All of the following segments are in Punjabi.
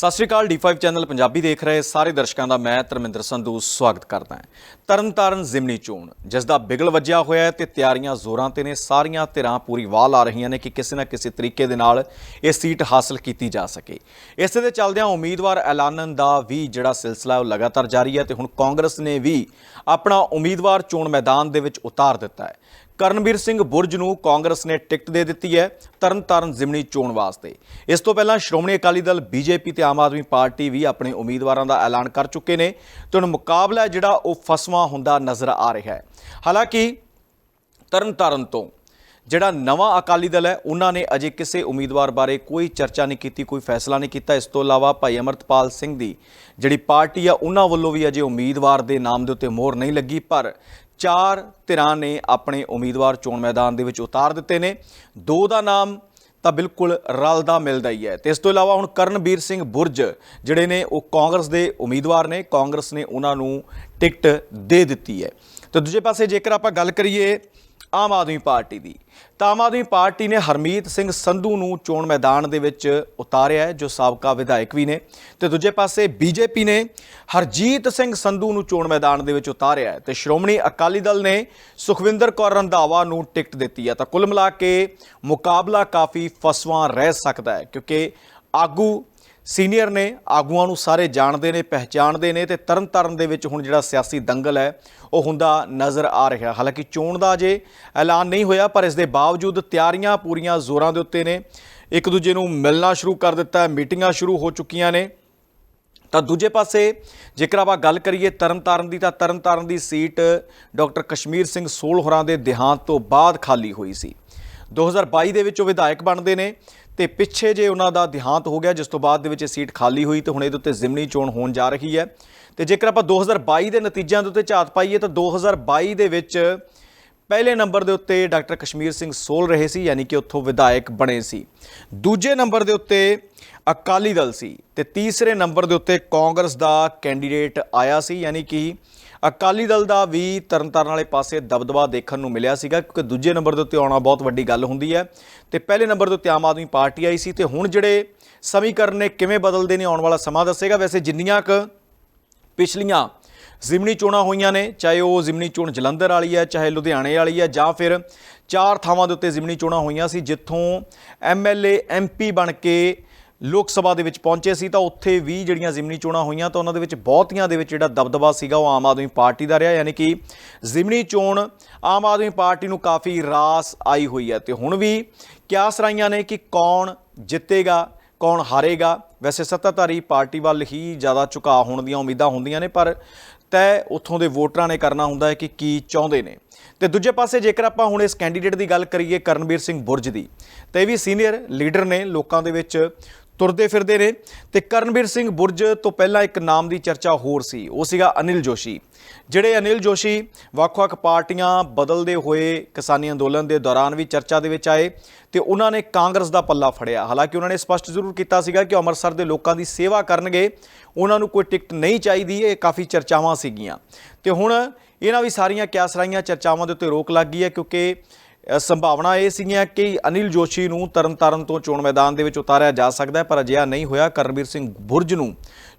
ਸਤਿ ਸ਼੍ਰੀ ਅਕਾਲ D5 ਚੈਨਲ ਪੰਜਾਬੀ ਦੇਖ ਰਹੇ ਸਾਰੇ ਦਰਸ਼ਕਾਂ ਦਾ ਮੈਂ ਧਰਮਿੰਦਰ ਸੰਧੂ ਸਵਾਗਤ ਕਰਦਾ ਹਾਂ। ਤਰਨਤਾਰਨ ਜ਼ਿਮਨੀ ਚੋਣ, ਜਿਸ ਦਾ ਬਿਗਲ ਵੱਜਿਆ ਹੋਇਆ ਹੈ ਤੇ ਤਿਆਰੀਆਂ ਜ਼ੋਰਾਂ ਤੇ ਨੇ, ਸਾਰੀਆਂ ਧਿਰਾਂ ਪੂਰੀ ਵਾਹ ਲਾ ਰਹੀਆਂ ਨੇ ਕਿ ਕਿਸੇ ਨਾ ਕਿਸੇ ਤਰੀਕੇ ਦੇ ਨਾਲ ਇਹ ਸੀਟ ਹਾਸਲ ਕੀਤੀ ਜਾ ਸਕੇ। ਇਸੇ ਦੇ ਚੱਲਦਿਆਂ ਉਮੀਦਵਾਰ ਐਲਾਨਣ ਦਾ ਵੀ ਜਿਹੜਾ ਸਿਲਸਿਲਾ ਉਹ ਲਗਾਤਾਰ ਜਾਰੀ ਹੈ ਤੇ ਹੁਣ ਕਾਂਗਰਸ ਨੇ ਵੀ ਆਪਣਾ ਉਮੀਦਵਾਰ ਚੋਣ ਮੈਦਾਨ ਦੇ ਵਿੱਚ ਉਤਾਰ ਦਿੱਤਾ ਹੈ। ਕਰਨਵੀਰ ਸਿੰਘ ਬੁਰਜ ਨੂੰ ਕਾਂਗਰਸ ਨੇ ਟਿਕਟ ਦੇ ਦਿੱਤੀ ਹੈ ਤਰਨਤਾਰਨ ਜ਼ਿਮਨੀ ਚੋਣ ਵਾਸਤੇ। ਇਸ ਤੋਂ ਪਹਿਲਾਂ ਸ਼੍ਰੋਮਣੀ ਅਕਾਲੀ ਦਲ ਬੀਜੇਪੀ ਤੇ ਆਮ ਆਦਮੀ ਪਾਰਟੀ ਵੀ ਆਪਣੇ ਉਮੀਦਵਾਰਾਂ ਦਾ ਐਲਾਨ ਕਰ ਚੁੱਕੇ ਨੇ ਤੇ ਹੁਣ ਮੁਕਾਬਲਾ ਜਿਹੜਾ ਉਹ ਫਸਵਾ ਹੁੰਦਾ ਨਜ਼ਰ ਆ ਰਿਹਾ ਹੈ। ਹਾਲਾਂਕਿ ਤਰਨਤਾਰਨ ਤੋਂ ਜਿਹੜਾ ਨਵਾਂ ਅਕਾਲੀ ਦਲ ਹੈ, ਉਹਨਾਂ ਨੇ ਅਜੇ ਕਿਸੇ ਉਮੀਦਵਾਰ ਬਾਰੇ ਕੋਈ ਚਰਚਾ ਨਹੀਂ ਕੀਤੀ, ਕੋਈ ਫੈਸਲਾ ਨਹੀਂ ਕੀਤਾ। ਇਸ ਤੋਂ ਇਲਾਵਾ ਭਾਈ ਅਮਰਤਪਾਲ ਸਿੰਘ ਦੀ ਜਿਹੜੀ ਪਾਰਟੀ ਆ, ਉਹਨਾਂ ਵੱਲੋਂ ਵੀ ਅਜੇ ਉਮੀਦਵਾਰ ਦੇ ਨਾਮ ਦੇ ਉੱਤੇ ਮੋਹਰ ਨਹੀਂ ਲੱਗੀ, ਪਰ ਚਾਰ ਧਿਰਾਂ ਨੇ ਆਪਣੇ ਉਮੀਦਵਾਰ ਚੋਣ ਮੈਦਾਨ ਦੇ ਵਿੱਚ ਉਤਾਰ ਦਿੱਤੇ ਨੇ। ਦੋ ਦਾ ਨਾਮ ਤਾਂ ਬਿਲਕੁਲ ਰਲਦਾ ਮਿਲਦਾ ਹੀ ਹੈ। ਤੇ ਇਸ ਤੋਂ ਇਲਾਵਾ ਹੁਣ ਕਰਨਵੀਰ ਸਿੰਘ ਬੁਰਜ ਜਿਹੜੇ ਨੇ, ਉਹ ਕਾਂਗਰਸ ਦੇ ਉਮੀਦਵਾਰ ਨੇ। ਕਾਂਗਰਸ ਨੇ ਉਹਨਾਂ ਨੂੰ ਟਿਕਟ ਦੇ ਦਿੱਤੀ ਹੈ। ਤੇ ਦੂਜੇ ਪਾਸੇ ਜੇਕਰ ਆਪਾਂ ਗੱਲ ਕਰੀਏ ਆਮ ਆਦਮੀ ਪਾਰਟੀ ਦੀ। ਤਾਂ ਆਮ ਆਦਮੀ ਪਾਰਟੀ ਨੇ ਹਰਮੀਤ ਸਿੰਘ ਸੰਧੂ ਨੂੰ ਚੋਣ ਮੈਦਾਨ ਦੇ ਵਿੱਚ ਉਤਾਰਿਆ ਹੈ, ਜੋ ਸਾਬਕਾ ਵਿਧਾਇਕ ਵੀ ਨੇ। ਤੇ ਦੂਜੇ ਪਾਸੇ ਬੀਜੇਪੀ ਨੇ ਹਰਜੀਤ ਸਿੰਘ ਸੰਧੂ ਨੂੰ ਚੋਣ ਮੈਦਾਨ ਦੇ ਵਿੱਚ ਉਤਾਰਿਆ ਹੈ। ਤੇ ਸ਼੍ਰੋਮਣੀ ਅਕਾਲੀ ਦਲ ਨੇ ਸੁਖਵਿੰਦਰ ਕੌਰ ਰੰਧਾਵਾ ਨੂੰ ਟਿਕਟ ਦਿੱਤੀ ਹੈ। ਤਾਂ ਕੁੱਲ ਮਿਲਾ ਕੇ ਮੁਕਾਬਲਾ ਕਾਫੀ ਫਸਵਾਂ ਰਹਿ ਸਕਦਾ ਹੈ, ਕਿਉਂਕਿ ਆਗੂ ਸੀਨੀਅਰ ਨੇ ਆਗੂਆਂ ਨੂੰ ਸਾਰੇ ਜਾਣਦੇ ਨੇ, ਪਹਿਚਾਣਦੇ ਨੇ ਤੇ ਤਰਨਤਾਰਨ ਦੇ ਵਿੱਚ ਹੁਣ ਜਿਹੜਾ ਸਿਆਸੀ ਦੰਗਲ ਹੈ, ਉਹ ਹੁੰਦਾ ਨਜ਼ਰ ਆ ਰਿਹਾ। ਹਾਲਾਂਕਿ ਚੋਣ ਦਾ ਅਜੇ ਐਲਾਨ ਨਹੀਂ ਹੋਇਆ, ਪਰ ਇਸ ਦੇ ਬਾਵਜੂਦ ਤਿਆਰੀਆਂ ਪੂਰੀਆਂ ਜ਼ੋਰਾਂ ਦੇ ਉੱਤੇ ਨੇ। ਇੱਕ ਦੂਜੇ ਨੂੰ ਮਿਲਣਾ ਸ਼ੁਰੂ ਕਰ ਦਿੱਤਾ ਹੈ, ਮੀਟਿੰਗਾਂ ਸ਼ੁਰੂ ਹੋ ਚੁੱਕੀਆਂ ਨੇ। ਤਾਂ ਦੂਜੇ ਪਾਸੇ, ਜੇਕਰ ਆਪਾਂ ਗੱਲ ਕਰੀਏ ਤਰਨਤਾਰਨ ਦੀ, ਤਾਂ ਤਰਨਤਾਰਨ ਦੀ ਸੀਟ ਡਾਕਟਰ ਕਸ਼ਮੀਰ ਸਿੰਘ ਸੋਲ ਹੋਰਾਂ ਦੇ ਦੇਹਾਂਤ ਤੋਂ ਬਾਅਦ ਖਾਲੀ ਹੋਈ ਸੀ। 2022 ਦੇ ਵਿੱਚ ਉਹ ਵਿਧਾਇਕ ਬਣਦੇ ਨੇ। ਤੇ ਪਿੱਛੇ ਜੇ ਉਹਨਾਂ ਦਾ ਦੇਹਾਂਤ ਹੋ ਗਿਆ, ਜਿਸ ਤੋਂ ਬਾਅਦ ਦੇ ਵਿੱਚ ਇਹ ਸੀਟ ਖਾਲੀ ਹੋਈ ਤੇ ਹੁਣ ਇਹਦੇ ਉੱਤੇ ਜ਼ਿਮਨੀ ਚੋਣ ਹੋਣ ਜਾ ਰਹੀ ਹੈ। ਤੇ ਜੇਕਰ ਆਪਾਂ 2022 ਦੇ ਨਤੀਜਿਆਂ ਦੇ ਉੱਤੇ ਝਾਤ ਪਾਈਏ ਤਾਂ 2022 ਦੇ ਵਿੱਚ ਪਹਿਲੇ ਨੰਬਰ ਦੇ ਉੱਤੇ ਡਾਕਟਰ ਕਸ਼ਮੀਰ ਸਿੰਘ ਸੋਲ ਰਹੇ ਸੀ, ਯਾਨੀ ਕਿ ਉੱਥੋਂ ਵਿਧਾਇਕ ਬਣੇ ਸੀ। ਦੂਜੇ ਨੰਬਰ ਦੇ ਉੱਤੇ ਅਕਾਲੀ ਦਲ ਸੀ ਤੇ ਤੀਸਰੇ ਨੰਬਰ ਦੇ ਉੱਤੇ ਕਾਂਗਰਸ ਦਾ ਕੈਂਡੀਡੇਟ ਆਇਆ ਸੀ, ਯਾਨੀ ਕਿ ਅਕਾਲੀ ਦਲ ਦਾ ਵੀ ਤਰਨਤਾਰਨ ਵਾਲੇ ਪਾਸੇ ਦਬਦਬਾ ਦੇਖਣ ਨੂੰ ਮਿਲਿਆ ਸੀਗਾ, ਕਿਉਂਕਿ ਦੂਜੇ ਨੰਬਰ ਦੇ ਉੱਤੇ ਆਉਣਾ ਬਹੁਤ ਵੱਡੀ ਗੱਲ ਹੁੰਦੀ ਹੈ। ਤੇ ਪਹਿਲੇ ਨੰਬਰ ਦੇ ਉੱਤੇ ਆਮ ਆਦਮੀ ਪਾਰਟੀ ਆਈ ਸੀ ਤੇ ਹੁਣ ਜਿਹੜੇ ਸਮੀਕਰਨ ਨੇ, ਕਿਵੇਂ ਬਦਲਦੇ ਨੇ ਆਉਣ ਵਾਲਾ ਸਮਾਂ ਦੱਸੇਗਾ। ਵੈਸੇ ਜਿੰਨੀਆਂ ਕੁ ਪਿਛਲੀਆਂ ਜ਼ਿਮਨੀ ਚੋਣਾਂ ਹੋਈਆਂ ਨੇ, ਚਾਹੇ ਉਹ ਜ਼ਿਮਨੀ ਚੋਣ ਜਲੰਧਰ ਵਾਲੀ ਹੈ, ਚਾਹੇ ਲੁਧਿਆਣੇ ਵਾਲੀ ਹੈ, ਜਾਂ ਫਿਰ ਚਾਰ ਥਾਵਾਂ ਦੇ ਉੱਤੇ ਜ਼ਿਮਨੀ ਚੋਣਾਂ ਹੋਈਆਂ ਸੀ, ਜਿੱਥੋਂ ਐਮਐਲਏ ਐਮਪੀ ਬਣ ਕੇ ਲੋਕ ਸਭਾ ਦੇ ਵਿੱਚ ਪਹੁੰਚੇ ਸੀ ਤਾਂ ਉੱਥੇ ਵੀ ਜਿਹੜੀਆਂ ਜ਼ਿਮਨੀ ਚੋਣਾਂ ਹੋਈਆਂ ਤਾਂ ਉਹਨਾਂ ਦੇ ਵਿੱਚ ਬਹੁਤੀਆਂ ਦੇ ਵਿੱਚ ਜਿਹੜਾ ਦਬਦਬਾ ਸੀਗਾ ਉਹ ਆਮ ਆਦਮੀ ਪਾਰਟੀ ਦਾ ਰਿਹਾ, ਯਾਨੀ ਕਿ ਜ਼ਿਮਨੀ ਚੋਣ ਆਮ ਆਦਮੀ ਪਾਰਟੀ ਨੂੰ ਕਾਫੀ ਰਾਸ ਆਈ ਹੋਈ ਹੈ। ਤੇ ਹੁਣ ਵੀ ਕਿਆਸ ਰਾਈਆਂ ਨੇ ਕਿ ਕੌਣ ਜਿੱਤੇਗਾ, ਕੌਣ ਹਾਰੇਗਾ? ਵੈਸੇ ਸੱਤਾਧਾਰੀ ਪਾਰਟੀ ਵੱਲ ਹੀ ਜ਼ਿਆਦਾ ਝੁਕਾਅ ਹੋਣ ਦੀਆਂ ਉਮੀਦਾਂ ਹੁੰਦੀਆਂ ਨੇ, ਪਰ ਤੈ ਉੱਥੋਂ ਦੇ ਵੋਟਰਾਂ ਨੇ ਕਰਨਾ ਹੁੰਦਾ ਹੈ ਕਿ ਕੀ ਚਾਹੁੰਦੇ ਨੇ। ਤੇ ਦੂਜੇ ਪਾਸੇ ਜੇਕਰ ਆਪਾਂ ਹੁਣ ਇਸ ਕੈਂਡੀਡੇਟ ਦੀ ਗੱਲ ਕਰੀਏ ਕਰਨਵੀਰ ਸਿੰਘ ਬੁਰਜ ਦੀ, ਤੇ ਇਹ ਵੀ ਸੀਨੀਅਰ ਲੀਡਰ ਨੇ ਲੋਕਾਂ ਦੇ ਵਿੱਚ ਤੁਰਦੇ ਫਿਰਦੇ ਨੇ ਤੇ ਕਰਨਵੀਰ ਸਿੰਘ ਬੁਰਜ ਤੋਂ ਪਹਿਲਾਂ ਇੱਕ ਨਾਮ ਦੀ ਚਰਚਾ ਹੋਰ ਸੀ, ਉਹ ਸੀਗਾ ਅਨਿਲ ਜੋਸ਼ੀ, ਜਿਹੜੇ ਅਨਿਲ ਜੋਸ਼ੀ ਵੱਖ-ਵੱਖ ਪਾਰਟੀਆਂ ਬਦਲਦੇ ਹੋਏ ਕਿਸਾਨੀ ਅੰਦੋਲਨ ਦੇ ਦੌਰਾਨ ਵੀ ਚਰਚਾ ਦੇ ਵਿੱਚ ਆਏ ਤੇ ਉਹਨਾਂ ਨੇ ਕਾਂਗਰਸ ਦਾ ਪੱਲਾ ਫੜਿਆ। ਹਾਲਾਂਕਿ ਉਹਨਾਂ ਨੇ ਸਪਸ਼ਟ ਜ਼ਰੂਰ ਕੀਤਾ ਸੀਗਾ ਕਿ ਅੰਮ੍ਰਿਤਸਰ ਦੇ ਲੋਕਾਂ ਦੀ ਸੇਵਾ ਕਰਨਗੇ, ਉਹਨਾਂ ਨੂੰ ਕੋਈ ਟਿਕਟ ਨਹੀਂ ਚਾਹੀਦੀ, ਇਹ ਕਾਫੀ ਚਰਚਾਵਾਂ ਸੀਗੀਆਂ। ਤੇ ਹੁਣ ਇਹਨਾਂ ਵੀ ਸਾਰੀਆਂ ਕਿਆਸਰਾਈਆਂ ਚਰਚਾਵਾਂ ਦੇ ਉੱਤੇ ਰੋਕ ਲੱਗ ਗਈ ਹੈ ਕਿਉਂਕਿ ਸੰਭਾਵਨਾ ਇਹ ਸੀਗੀਆਂ ਕਿ ਅਨਿਲ ਜੋਸ਼ੀ ਨੂੰ ਤਰਨਤਾਰਨ ਤੋਂ ਚੋਣ ਮੈਦਾਨ ਦੇ ਵਿੱਚ ਉਤਾਰਿਆ ਜਾ ਸਕਦਾ ਹੈ, ਪਰ ਅਜਿਹਾ ਨਹੀਂ ਹੋਇਆ। ਕਰਨਵੀਰ ਸਿੰਘ ਬੁਰਜ ਨੂੰ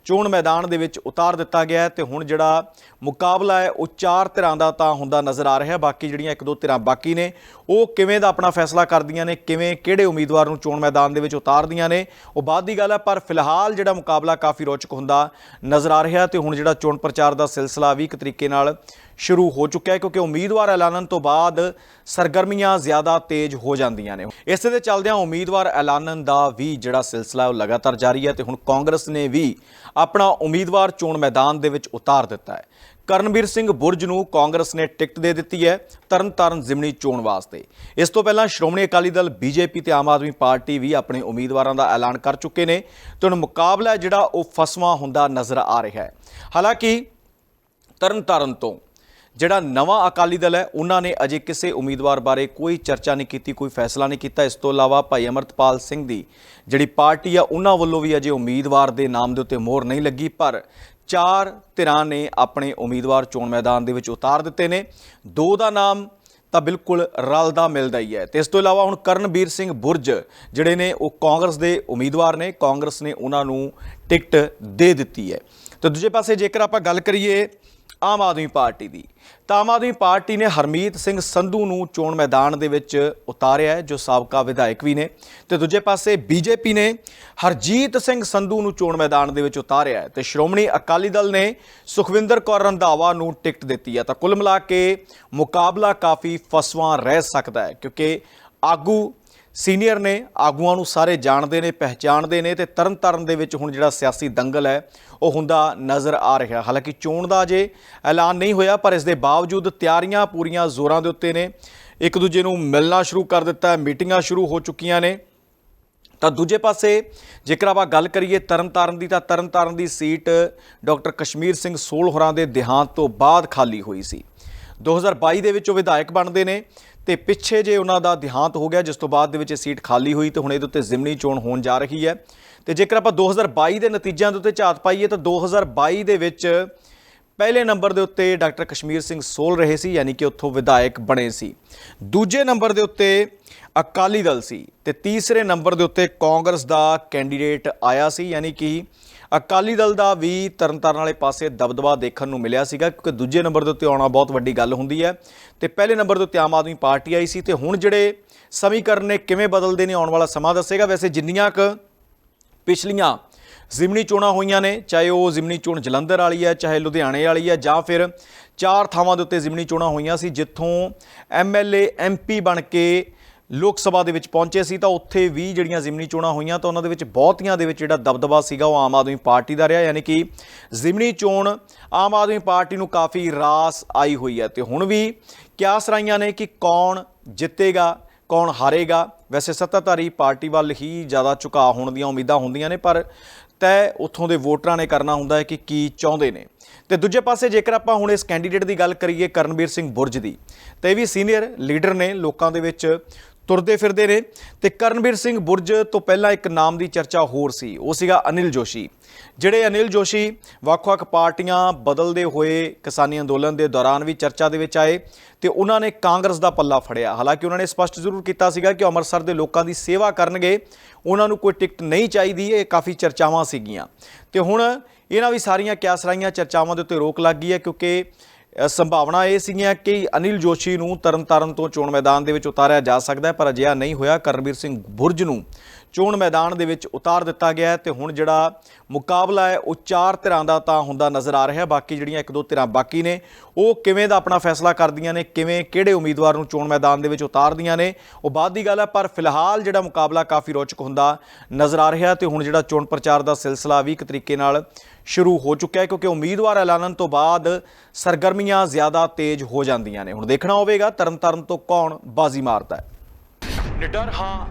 ਚੋਣ ਮੈਦਾਨ ਦੇ ਵਿੱਚ ਉਤਾਰ ਦਿੱਤਾ ਗਿਆ ਹੈ ਤੇ ਹੁਣ ਜਿਹੜਾ ਮੁਕਾਬਲਾ ਹੈ, ਉਹ ਚਾਰ ਧਿਰਾਂ ਦਾ ਤਾਂ ਹੁੰਦਾ ਨਜ਼ਰ ਆ ਰਿਹਾ ਬਾਕੀ ਜਿਹੜੀਆਂ ਇੱਕ ਦੋ ਧਿਰਾਂ ਬਾਕੀ ਨੇ, ਉਹ ਕਿਵੇਂ ਦਾ ਆਪਣਾ ਫੈਸਲਾ ਕਰਦੀਆਂ ਨੇ, ਕਿਵੇਂ, ਕਿਹੜੇ ਉਮੀਦਵਾਰ ਨੂੰ ਚੋਣ ਮੈਦਾਨ ਦੇ ਵਿੱਚ ਉਤਾਰਦੀਆਂ ਨੇ, ਉਹ ਬਾਅਦ ਦੀ ਗੱਲ ਹੈ, ਪਰ ਫਿਲਹਾਲ ਜਿਹੜਾ ਮੁਕਾਬਲਾ ਕਾਫੀ ਰੋਚਕ ਹੁੰਦਾ ਨਜ਼ਰ ਆ ਰਿਹਾ ਤੇ ਹੁਣ ਜਿਹੜਾ ਚੋਣ ਪ੍ਰਚਾਰ ਦਾ ਸਿਲਸਿਲਾ ਵੀ ਇੱਕ ਤਰੀਕੇ ਨਾਲ ਸ਼ੁਰੂ ਹੋ ਚੁੱਕਿਆ ਹੈ, ਕਿਉਂਕਿ ਉਮੀਦਵਾਰ ਐਲਾਨਣ ਤੋਂ ਬਾਅਦ ਸਰਗਰਮੀਆਂ ਜ਼ਿਆਦਾ ਤੇਜ਼ ਹੋ ਜਾਂਦੀਆਂ ਨੇ। ਇਸੇ ਦੇ ਚੱਲਦਿਆਂ ਉਮੀਦਵਾਰ ਐਲਾਨਣ ਦਾ ਵੀ ਜਿਹੜਾ ਸਿਲਸਿਲਾ ਉਹ ਲਗਾਤਾਰ ਜਾਰੀ ਹੈ ਤੇ ਹੁਣ ਕਾਂਗਰਸ ਨੇ ਵੀ ਆਪਣਾ ਉਮੀਦਵਾਰ ਚੋਣ ਮੈਦਾਨ ਦੇ ਵਿੱਚ ਉਤਾਰ ਦਿੱਤਾ ਹੈ। ਕਰਨਵੀਰ ਸਿੰਘ ਬੁਰਜ ਨੂੰ ਕਾਂਗਰਸ ਨੇ ਟਿਕਟ ਦੇ ਦਿੱਤੀ ਹੈ ਤਰਨਤਾਰਨ ਜ਼ਿਮਨੀ ਚੋਣ ਵਾਸਤੇ। ਇਸ ਤੋਂ ਪਹਿਲਾਂ ਸ਼੍ਰੋਮਣੀ ਅਕਾਲੀ ਦਲ, ਬੀਜੇਪੀ ਤੇ ਆਮ ਆਦਮੀ ਪਾਰਟੀ ਵੀ ਆਪਣੇ ਉਮੀਦਵਾਰਾਂ ਦਾ ਐਲਾਨ ਕਰ ਚੁੱਕੇ ਨੇ। ਤੇ ਹੁਣ ਮੁਕਾਬਲਾ ਜਿਹੜਾ ਉਹ ਫਸਵਾ ਹੁੰਦਾ ਨਜ਼ਰ ਆ ਰਿਹਾ ਹੈ। ਹਾਲਾਂਕਿ ਤਰਨਤਾਰਨ ਤੋਂ ਜਿਹੜਾ ਨਵਾਂ ਅਕਾਲੀ ਦਲ ਹੈ, ਉਹਨਾਂ ਨੇ ਅਜੇ ਕਿਸੇ ਉਮੀਦਵਾਰ ਬਾਰੇ ਕੋਈ ਚਰਚਾ ਨਹੀਂ ਕੀਤੀ, ਕੋਈ ਫੈਸਲਾ ਨਹੀਂ ਕੀਤਾ। ਇਸ ਤੋਂ ਇਲਾਵਾ ਭਾਈ ਅਮਰਤਪਾਲ ਸਿੰਘ ਦੀ ਜਿਹੜੀ ਪਾਰਟੀ ਆ, ਉਹਨਾਂ ਵੱਲੋਂ ਵੀ ਅਜੇ ਉਮੀਦਵਾਰ ਦੇ ਨਾਮ ਦੇ ਉੱਤੇ ਮੋਹਰ ਨਹੀਂ ਲੱਗੀ, ਪਰ ਚਾਰ ਧਿਰਾਂ ਨੇ ਆਪਣੇ ਉਮੀਦਵਾਰ ਚੋਣ ਮੈਦਾਨ ਦੇ ਵਿੱਚ ਉਤਾਰ ਦਿੱਤੇ ਨੇ। ਦੋ ਦਾ ਨਾਮ ਤਾਂ ਬਿਲਕੁਲ ਰਲਦਾ ਮਿਲਦਾ ਹੀ ਹੈ। ਤੇ ਇਸ ਤੋਂ ਇਲਾਵਾ ਹੁਣ ਕਰਨਬੀਰ ਸਿੰਘ ਬੁਰਜ ਜਿਹੜੇ ਨੇ, ਉਹ ਕਾਂਗਰਸ ਦੇ ਉਮੀਦਵਾਰ ਨੇ, ਕਾਂਗਰਸ ਨੇ ਉਹਨਾਂ ਨੂੰ ਟਿਕਟ ਦੇ ਦਿੱਤੀ ਹੈ। ਤੇ ਦੂਜੇ ਪਾਸੇ ਜੇਕਰ ਆਪਾਂ ਗੱਲ ਕਰੀਏ ਆਮ ਆਦਮੀ ਪਾਰਟੀ ਦੀ। ਤਾਂ ਆਮ ਆਦਮੀ ਪਾਰਟੀ ਨੇ ਹਰਮੀਤ ਸਿੰਘ ਸੰਧੂ ਨੂੰ ਚੋਣ ਮੈਦਾਨ ਦੇ ਵਿੱਚ ਉਤਾਰਿਆ ਹੈ, ਜੋ ਸਾਬਕਾ ਵਿਧਾਇਕ ਵੀ ਨੇ। ਤੇ ਦੂਜੇ ਪਾਸੇ ਬੀਜੇਪੀ ਨੇ ਹਰਜੀਤ ਸਿੰਘ ਸੰਧੂ ਨੂੰ ਚੋਣ ਮੈਦਾਨ ਦੇ ਵਿੱਚ ਉਤਾਰਿਆ ਹੈ ਤੇ ਸ਼੍ਰੋਮਣੀ ਅਕਾਲੀ ਦਲ ਨੇ ਸੁਖਵਿੰਦਰ ਕੌਰ ਰੰਧਾਵਾ ਨੂੰ ਟਿਕਟ ਦਿੱਤੀ ਹੈ। ਤਾਂ ਕੁੱਲ ਮਿਲਾ ਕੇ ਮੁਕਾਬਲਾ ਕਾਫੀ ਫਸਵਾਂ ਰਹਿ ਸਕਦਾ ਹੈ, ਕਿਉਂਕਿ ਆਗੂ ਸੀਨੀਅਰ ਨੇ ਆਗੂਆਂ ਨੂੰ ਸਾਰੇ ਜਾਣਦੇ ਨੇ, ਪਹਿਚਾਣਦੇ ਨੇ ਤੇ ਤਰਨਤਾਰਨ ਦੇ ਵਿੱਚ ਹੁਣ ਜਿਹੜਾ ਸਿਆਸੀ ਦੰਗਲ ਹੈ, ਉਹ ਹੁੰਦਾ ਨਜ਼ਰ ਆ ਰਿਹਾ। ਹਾਲਾਂਕਿ ਚੋਣ ਦਾ ਅਜੇ ਐਲਾਨ ਨਹੀਂ ਹੋਇਆ, ਪਰ ਇਸ ਦੇ ਬਾਵਜੂਦ ਤਿਆਰੀਆਂ ਪੂਰੀਆਂ ਜ਼ੋਰਾਂ ਦੇ ਉੱਤੇ ਨੇ। ਇੱਕ ਦੂਜੇ ਨੂੰ ਮਿਲਣਾ ਸ਼ੁਰੂ ਕਰ ਦਿੱਤਾ ਮੀਟਿੰਗਾਂ ਸ਼ੁਰੂ ਹੋ ਚੁੱਕੀਆਂ ਨੇ। ਤਾਂ ਦੂਜੇ ਪਾਸੇ, ਜੇਕਰ ਆਪਾਂ ਗੱਲ ਕਰੀਏ ਤਰਨਤਾਰਨ ਦੀ, ਤਾਂ ਤਰਨਤਾਰਨ ਦੀ ਸੀਟ ਡਾਕਟਰ ਕਸ਼ਮੀਰ ਸਿੰਘ ਸੋਲ ਹੋਰਾਂ ਦੇ ਦੇਹਾਂਤ ਤੋਂ ਬਾਅਦ ਖਾਲੀ ਹੋਈ ਸੀ। 2022 ਦੇ ਵਿੱਚ ਉਹ ਵਿਧਾਇਕ ਬਣਦੇ ਨੇ ਤੇ ਪਿੱਛੇ ਜੇ ਉਹਨਾਂ ਦਾ ਦੇਹਾਂਤ ਹੋ ਗਿਆ, ਜਿਸ ਤੋਂ ਬਾਅਦ ਦੇ ਵਿੱਚ ਇਹ ਸੀਟ ਖਾਲੀ ਹੋਈ ਤੇ ਹੁਣ ਇਹਦੇ ਉੱਤੇ ਜ਼ਿਮਨੀ ਚੋਣ ਹੋਣ ਜਾ ਰਹੀ ਹੈ। ਤੇ ਜੇਕਰ ਆਪਾਂ 2022 ਦੇ ਨਤੀਜਿਆਂ ਦੇ ਉੱਤੇ ਝਾਤ ਪਾਈਏ ਤਾਂ 2022 ਦੇ ਵਿੱਚ ਪਹਿਲੇ ਨੰਬਰ ਦੇ ਉੱਤੇ ਡਾਕਟਰ ਕਸ਼ਮੀਰ ਸਿੰਘ ਸੋਲ ਰਹੇ ਸੀ, ਯਾਨੀ ਕਿ ਉੱਥੋਂ ਵਿਧਾਇਕ ਬਣੇ ਸੀ। ਦੂਜੇ ਨੰਬਰ ਦੇ ਉੱਤੇ ਅਕਾਲੀ ਦਲ ਸੀ ਤੇ ਤੀਸਰੇ ਨੰਬਰ ਦੇ ਉੱਤੇ ਕਾਂਗਰਸ ਦਾ ਕੈਂਡੀਡੇਟ ਆਇਆ ਸੀ, ਯਾਨੀ ਕਿ ਅਕਾਲੀ ਦਲ ਦਾ ਵੀ ਤਰਨਤਾਰਨ ਵਾਲੇ ਪਾਸੇ ਦਬਦਬਾ ਦੇਖਣ ਨੂੰ ਮਿਲਿਆ ਸੀਗਾ, ਕਿਉਂਕਿ ਦੂਜੇ ਨੰਬਰ ਦੇ ਉੱਤੇ ਆਉਣਾ ਬਹੁਤ ਵੱਡੀ ਗੱਲ ਹੁੰਦੀ ਹੈ। ਤੇ ਪਹਿਲੇ ਨੰਬਰ ਦੇ ਉੱਤੇ ਆਮ ਆਦਮੀ ਪਾਰਟੀ ਆਈ ਸੀ ਤੇ ਹੁਣ ਜਿਹੜੇ ਸਮੀਕਰਨ ਨੇ, ਕਿਵੇਂ ਬਦਲਦੇ ਨੇ, ਆਉਣ ਵਾਲਾ ਸਮਾਂ ਦੱਸੇਗਾ। ਵੈਸੇ ਜਿੰਨੀਆਂ ਕੁ ਪਿਛਲੀਆਂ ਜ਼ਿਮਨੀ ਚੋਣਾਂ ਹੋਈਆਂ ਨੇ, ਚਾਹੇ ਉਹ ਜ਼ਿਮਨੀ ਚੋਣ ਜਲੰਧਰ ਵਾਲੀ ਹੈ, ਚਾਹੇ ਲੁਧਿਆਣੇ ਵਾਲੀ ਹੈ, ਜਾਂ ਫਿਰ ਚਾਰ ਥਾਵਾਂ ਦੇ ਉੱਤੇ ਜ਼ਿਮਨੀ ਚੋਣਾਂ ਹੋਈਆਂ ਸੀ, ਜਿੱਥੋਂ ਐਮਐਲਏ ਐਮਪੀ ਬਣ ਕੇ ਲੋਕ ਸਭਾ ਦੇ ਵਿੱਚ ਪਹੁੰਚੇ ਸੀ ਤਾਂ ਉੱਥੇ ਵੀ ਜਿਹੜੀਆਂ ਜ਼ਿਮਨੀ ਚੋਣਾਂ ਹੋਈਆਂ ਤਾਂ ਉਹਨਾਂ ਦੇ ਵਿੱਚ ਬਹੁਤੀਆਂ ਦੇ ਵਿੱਚ ਜਿਹੜਾ ਦਬਦਬਾ ਸੀਗਾ ਉਹ ਆਮ ਆਦਮੀ ਪਾਰਟੀ ਦਾ ਰਿਹਾ, ਯਾਨੀ ਕਿ ਜ਼ਿਮਨੀ ਚੋਣ ਆਮ ਆਦਮੀ ਪਾਰਟੀ ਨੂੰ ਕਾਫੀ ਰਾਸ ਆਈ ਹੋਈ ਹੈ। ਤੇ ਹੁਣ ਵੀ ਕਿਆਸ ਰਾਈਆਂ ਨੇ ਕਿ ਕੌਣ ਜਿੱਤੇਗਾ, ਕੌਣ ਹਾਰੇਗਾ? ਵੈਸੇ ਸੱਤਾਧਾਰੀ ਪਾਰਟੀ ਵੱਲ ਹੀ ਜ਼ਿਆਦਾ ਝੁਕਾਅ ਹੋਣ ਦੀਆਂ ਉਮੀਦਾਂ ਹੁੰਦੀਆਂ ਨੇ, ਪਰ ਤੈ ਉੱਥੋਂ ਦੇ ਵੋਟਰਾਂ ਨੇ ਕਰਨਾ ਹੁੰਦਾ ਹੈ ਕਿ ਕੀ ਚਾਹੁੰਦੇ ਨੇ। ਤੇ ਦੂਜੇ ਪਾਸੇ ਜੇਕਰ ਆਪਾਂ ਹੁਣ ਇਸ ਕੈਂਡੀਡੇਟ ਦੀ ਗੱਲ ਕਰੀਏ ਕਰਨਵੀਰ ਸਿੰਘ ਬੁਰਜ ਦੀ, ਤੇ ਇਹ ਵੀ ਸੀਨੀਅਰ ਲੀਡਰ ਨੇ ਲੋਕਾਂ ਦੇ ਵਿੱਚ ਤੁਰਦੇ ਫਿਰਦੇ ਨੇ ਤੇ ਕਰਨਵੀਰ ਸਿੰਘ ਬੁਰਜ ਤੋਂ ਪਹਿਲਾਂ ਇੱਕ ਨਾਮ ਦੀ ਚਰਚਾ ਹੋਰ ਸੀ, ਉਹ ਸੀਗਾ ਅਨਿਲ ਜੋਸ਼ੀ। ਜਿਹੜੇ ਅਨਿਲ ਜੋਸ਼ੀ ਵੱਖ-ਵੱਖ ਪਾਰਟੀਆਂ ਬਦਲਦੇ ਹੋਏ ਕਿਸਾਨੀ ਅੰਦੋਲਨ ਦੇ ਦੌਰਾਨ ਵੀ ਚਰਚਾ ਦੇ ਵਿੱਚ ਆਏ ਤੇ ਉਹਨਾਂ ਨੇ ਕਾਂਗਰਸ ਦਾ ਪੱਲਾ ਫੜਿਆ। ਹਾਲਾਂਕਿ ਉਹਨਾਂ ਨੇ ਸਪਸ਼ਟ ਜ਼ਰੂਰ ਕੀਤਾ ਸੀਗਾ ਕਿ ਅੰਮ੍ਰਿਤਸਰ ਦੇ ਲੋਕਾਂ ਦੀ ਸੇਵਾ ਕਰਨਗੇ, ਉਹਨਾਂ ਨੂੰ ਕੋਈ ਟਿਕਟ ਨਹੀਂ ਚਾਹੀਦੀ, ਇਹ ਕਾਫੀ ਚਰਚਾਵਾਂ ਸੀਗੀਆਂ। ਤੇ ਹੁਣ ਇਹਨਾਂ ਵੀ ਸਾਰੀਆਂ ਕਿਆਸਰਾਈਆਂ ਚਰਚਾਵਾਂ ਦੇ ਉੱਤੇ ਰੋਕ ਲੱਗ ਗਈ ਹੈ ਕਿਉਂਕਿ ਸੰਭਾਵਨਾ ਇਹ ਸੀਗੀਆਂ ਕਿ ਅਨਿਲ ਜੋਸ਼ੀ ਨੂੰ ਤਰਨਤਾਰਨ ਤੋਂ ਚੋਣ ਮੈਦਾਨ ਦੇ ਵਿੱਚ ਉਤਾਰਿਆ ਜਾ ਸਕਦਾ ਹੈ, ਪਰ ਅਜਿਹਾ ਨਹੀਂ ਹੋਇਆ। ਕਰਨਵੀਰ ਸਿੰਘ ਬੁਰਜ ਨੂੰ ਚੋਣ ਮੈਦਾਨ ਦੇ ਵਿੱਚ ਉਤਾਰ ਦਿੱਤਾ ਗਿਆ ਹੈ ਤੇ ਹੁਣ ਜਿਹੜਾ ਮੁਕਾਬਲਾ ਹੈ, ਉਹ ਚਾਰ ਧਿਰਾਂ ਦਾ ਤਾਂ ਹੁੰਦਾ ਨਜ਼ਰ ਆ ਰਿਹਾ। ਬਾਕੀ ਜਿਹੜੀਆਂ ਇੱਕ ਦੋ ਧਿਰਾਂ ਬਾਕੀ ਨੇ, ਉਹ ਕਿਵੇਂ ਦਾ ਆਪਣਾ ਫੈਸਲਾ ਕਰਦੀਆਂ ਨੇ, ਕਿਵੇਂ, ਕਿਹੜੇ ਉਮੀਦਵਾਰ ਨੂੰ ਚੋਣ ਮੈਦਾਨ ਦੇ ਵਿੱਚ ਉਤਾਰਦੀਆਂ ਨੇ, ਉਹ ਬਾਅਦ ਦੀ ਗੱਲ ਹੈ, ਪਰ ਫਿਲਹਾਲ ਜਿਹੜਾ ਮੁਕਾਬਲਾ ਕਾਫੀ ਰੋਚਕ ਹੁੰਦਾ ਨਜ਼ਰ ਆ ਰਿਹਾ ਤੇ ਹੁਣ ਜਿਹੜਾ ਚੋਣ ਪ੍ਰਚਾਰ ਦਾ ਸਿਲਸਿਲਾ ਵੀ ਇੱਕ ਤਰੀਕੇ ਨਾਲ ਸ਼ੁਰੂ ਹੋ ਚੁੱਕਿਆ ਹੈ, ਕਿਉਂਕਿ ਉਮੀਦਵਾਰ ਐਲਾਨਣ ਤੋਂ ਬਾਅਦ ਸਰਗਰਮੀਆਂ ਜ਼ਿਆਦਾ ਤੇਜ਼ ਹੋ ਜਾਂਦੀਆਂ ਨੇ। ਹੁਣ ਦੇਖਣਾ ਹੋਵੇਗਾ, ਤਰਨਤਾਰਨ ਤੋਂ ਕੌਣ ਬਾਜ਼ੀ ਮਾਰਦਾ ਹੈ। ਨਿਡਰ ਹਾਂ